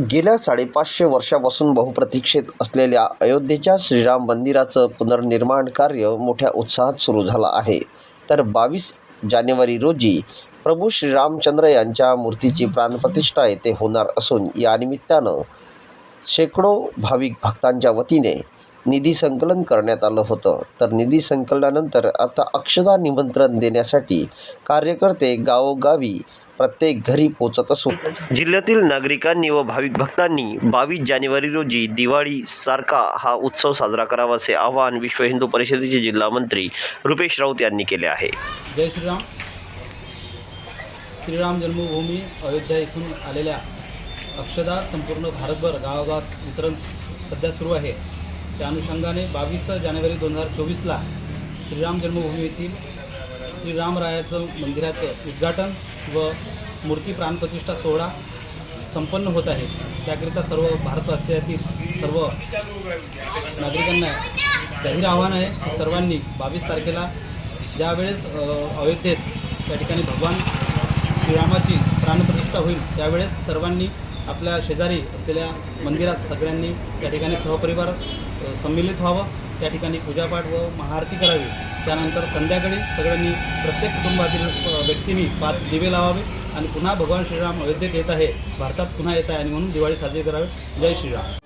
गेल्या साडेपाचशे वर्षापासून बहुप्रतीक्षित असलेल्या अयोध्येच्या श्रीराम मंदिराचं पुनर्निर्माण कार्य मोठ्या उत्साहात सुरू झालं आहे. तर बावीस जानेवारी रोजी प्रभू श्रीरामचंद्र यांच्या मूर्तीची प्राणप्रतिष्ठा येथे होणार असून या निमित्तानं शेकडो भाविक भक्तांच्या वतीने निधी संकलन करण्यात आलं होतं. तर निधी संकलनानंतर आता अक्षदा निमंत्रण देण्यासाठी कार्यकर्ते गावोगावी प्रत्येक घरी पोचत असून जिल्ह्यातील नागरिकांनी व भाविक भक्तांनी बावीस जानेवारी रोजी दिवाळी सारखा हा उत्सव साजरा करावा असे आवाहन विश्व हिंदू परिषदेचे जिल्हा मंत्री रुपेश राऊत यांनी केले आहे. जय श्रीराम. श्रीराम जन्मभूमी अयोध्या येथून आलेल्या अक्षदा संपूर्ण भारतभर गावागावात वितरण सध्या सुरू आहे. त्या अनुषंगाने बावीस जानेवारी दोन हजार चोवीसला श्रीराम जन्मभूमी येथील श्रीरामरायाचं मंदिराचं उद्घाटन व मूर्ती प्राणप्रतिष्ठा सोहळा संपन्न होत आहे. त्याकरिता सर्व भारतवासियातील सर्व नागरिकांना जाहीर आव्हान आहे की सर्वांनी बावीस तारखेला ज्यावेळेस अयोध्येत त्या ठिकाणी भगवान श्रीरामाची प्राणप्रतिष्ठा होईल त्यावेळेस सर्वांनी आपल्या शेजारी असलेल्या मंदिरात सगळ्यांनी त्या ठिकाणी सहपरिवार सम्मिलित संमिलित व्हावं. त्या ठिकाणी पूजापाठ व महाआरती करावी. त्यानंतर संध्याकाळी सगळ्यांनी प्रत्येक कुटुंबातील व्यक्तींनी पाच दिवे लावावे आणि पुन्हा भगवान श्रीराम अयोध्येत येत आहे. भारतात पुन्हा येत आहे आणि म्हणून दिवाळी साजरी करावी. जय श्रीराम.